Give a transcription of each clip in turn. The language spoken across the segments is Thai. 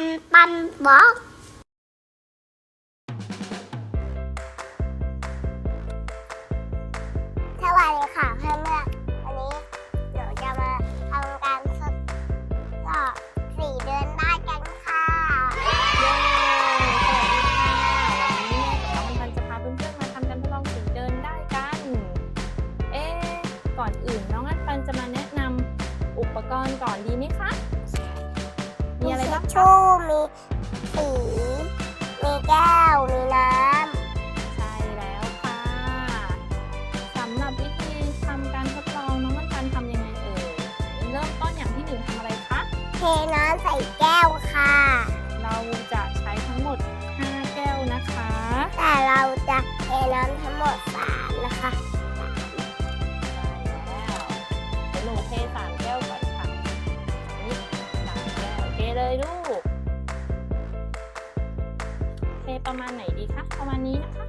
ันปันบอก ชงคะชู่มีสี มีแก้ว มีน้ใช่แล้วค่ะสำหรับวิธีทำการทดลองน้องอันปันทำยังไงเอ่ยไหนเริ่มต้นอย่างที่หนึ่งทำอะไรคะำเทน้ำใส่แก้วค่ะ เราจะใช้ทั้งหมด 5 แก้วนะคะ แต่เราจะเทน้ำทั้งหมดสาม ลยลูกเทประมาณไหนดีคะประมาณนี้นะคะ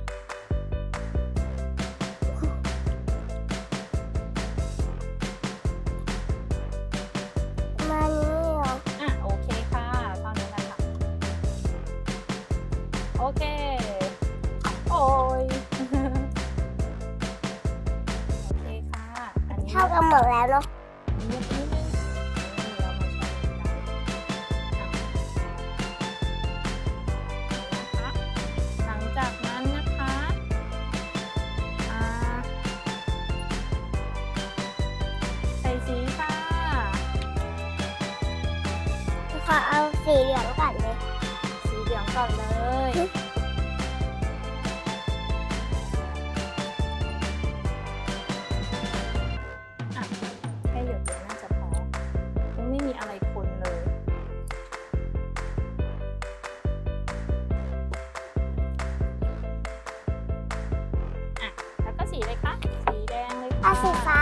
มานี้เหรออะโอเคค่ะเท่านี้แหละค่ะโอเค โอ้ยโอเคค่ะอันนี้เท่ากันหมดแล้วเนาะ สีเหลืองก่อนเลย สีเหลืองก่อนเลย อะแค่หยดเดียวน่าจะพอยังไม่มีอะไรคนเลย อะ แล้วก็สีเลยคะ สีแดงเลยค่ะ เอาสีฟ้า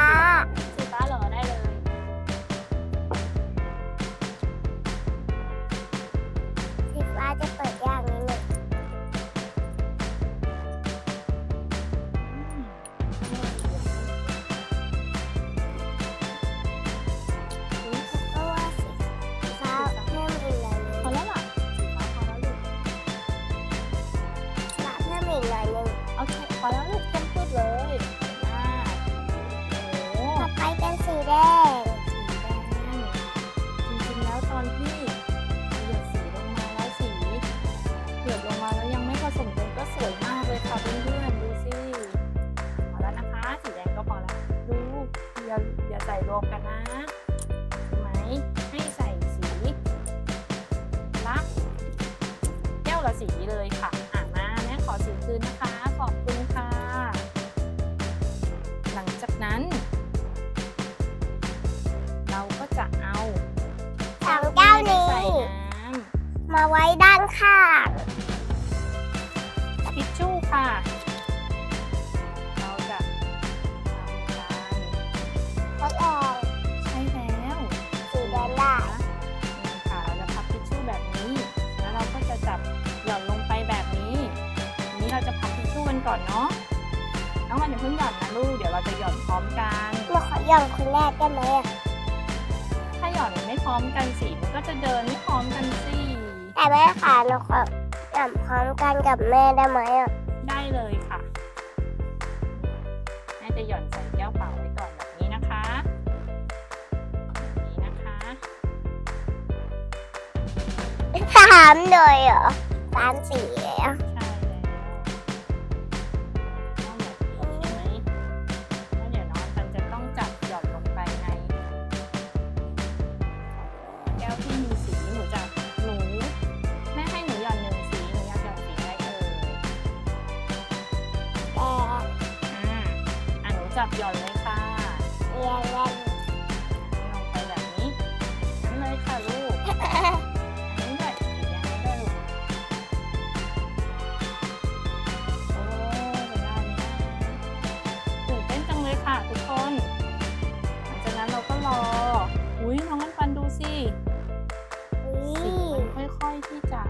รวมกันนะไหมให้ใส่สีละแก้วละสีเลยค่ะอะมาแม่ขอสีคืนนะคะ ขอบคุณค่ะ หลังจากนั้น เราก็จะเอาสามแก้วนี้ มาไว้ด้านข้างทิชชู่ค่ะ กันก่อนเนาะน้องวันอย่าเพิ่งหย่อนนะลูกเดี๋ยวเราจะหย่อนพร้อมกันหนูขอหย่อนคนแรกได้ไหมอะถ้าหย่อนไม่พร้อมกันสิมันก็จะเดินไม่พร้อมกันสิแต่แม่ค่ะหนูขอหย่อนพร้อมกันกับแม่ได้ไหมอะได้เลยค่ะแม่จะหย่อนใส่แก้วเปล่าไว้ก่อนแบบนี้นะคะแบบนี้นะคะสามเลยเหรอสามสี บหย่อนเลยค่ะเรียนเล่นลงไปแบบนี้นั่นเลยค่ะลูกอันนี้ด้วยสีแดงนี้ด้วยลูกโอ้จะได้ไหมนะตื่นเต้นจังเลยค่ะทุกคนหลังจากนั้นเราก็รอ อุ้ยน้องอันปันดูสิอุ๊สียมันค่อยๆที่จะ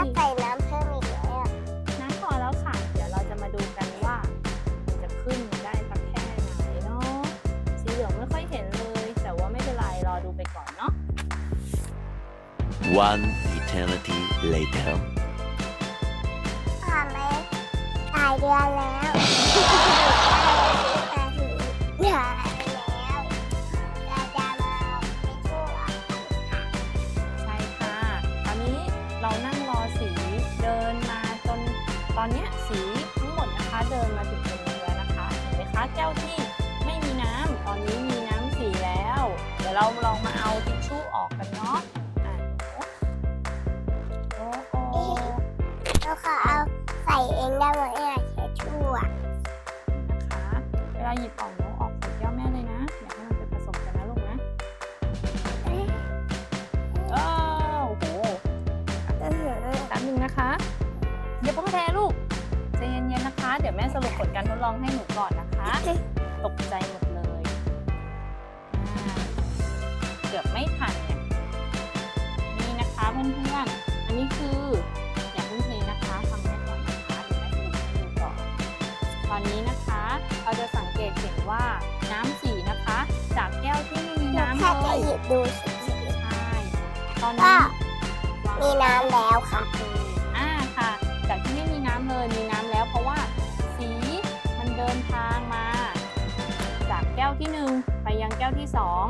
าใส่น้ำเพิ่มอีกแล้วน้ำพอแล้วค่ะ เดี๋ยวเราจะมาดูกันว่ามันจะขึ้นได้สักแค่ไหนเนาะ สีเหลืองไม่ค่อยเห็นเลย แต่ว่าไม่เป็นไร รอดูไปก่อนเนาะ One eternity later ผ่านไปหายเดือนแล้วแต่ถึงเดือนแล้วเราจะมาไปทั่ว ใช่ค่ะ ตอนนี้เรานั่ง อนเนี้ยสีทั้งหมดนะคะเดินมาถึงตรงนี้แล้วนะคะเห็นไหมคะแก้วที่ไม่มีน้ำตอนนี้มีน้ำสีแล้ว เดี๋ยวเราลองมาเอาทิชชู่ออกกันเนาะอะโอ้โอ้แล้วก็เอาใส่เองได้ไหมอะเช็ดชั่วนะคะเวลาหยิบออก เดี๋ยวแม่สรุปผลการทดลองให้หนูก่อนนะคะ ตกใจหมดเลยอ่าเกือบไม่ทันเนี่ยนี่นะคะเพื่อนๆ อันนี้คืออย่าเพิ่งเทนะคะฟังแม่ก่อนนะคะเดี๋ยวแม่สรุปให้ดูก่อน ตอนนี้นะคะเราจะสังเกตเห็นว่าน้ำสีนะคะ จากแก้วที่ไม่มีหนูน้ำแค่เลจะยหยิบดูสิใช่ตอนก็นี้มีน้ำแล้วค่ะโอเคอ่าค่ะ จากที่ไม่มีน้ำเลยมีน้ำ กแก้วที่หนึ่งไปยังแก้วที่สอง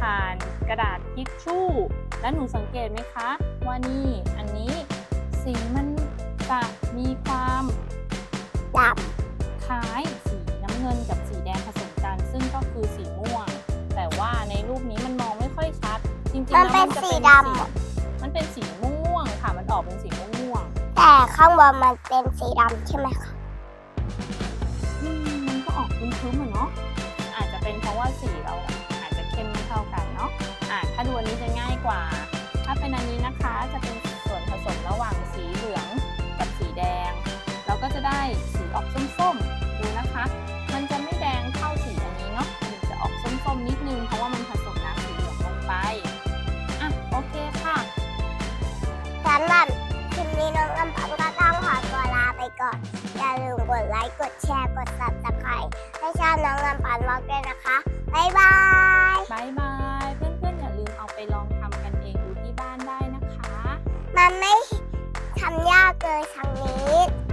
ผ่านกระดาษทิชชู่ แล้วหนูสังเกตไหมคะ ว่านี่อันนี้สีมันจะมีความดคล้ายสีน้ำเงินกับสีแดงผสมกันซึ่งก็คือสีม่วง แต่ว่าในรูปนี้มันมองไม่ค่อยชัด จริงๆำมันแล้วเป็นมันจะสีเป็นดสีมันเป็นสีม่วงค่ะ มันออกเป็นสีม่วงำแต่ข้างบนมันเป็นสีดำใช่ไหมคะอืมมันก็ออกคุ้มๆอะเนาะอาจจะ เป็นเพราะว่าสีเราอาจจะเข้มไม่เท่ากันเนาะอะถ้าดูอันนี้จะง่ายกว่า ถ้าเป็นอันนี้นะคะจะเป็นส่วนผสมระหว่างสีเหลืองกับสีแดง เราก็จะได้สีออกส้มๆดูนะคะ มันจะไม่แดงเท่าสีอันนี้เนาะมันจะออกส้มๆนิดนึงเพราะว่ามันผสมน้ำสีเหลืองลงไปอะโอเคค่ะสำหรับคลิปนี้น้องลำพันก็ต้องขอตัวลาไปก่อน กดไลค์ กดแชร์ กด subscribe ให้ช่องน้องลำพันบอกด้วยนะคะ บ๊ายบาย บายบาย เพื่อนๆอย่าลืมเอาไปลองทำกันเองดูที่บ้านได้นะคะ มันไม่ทำยากเลยทางนี้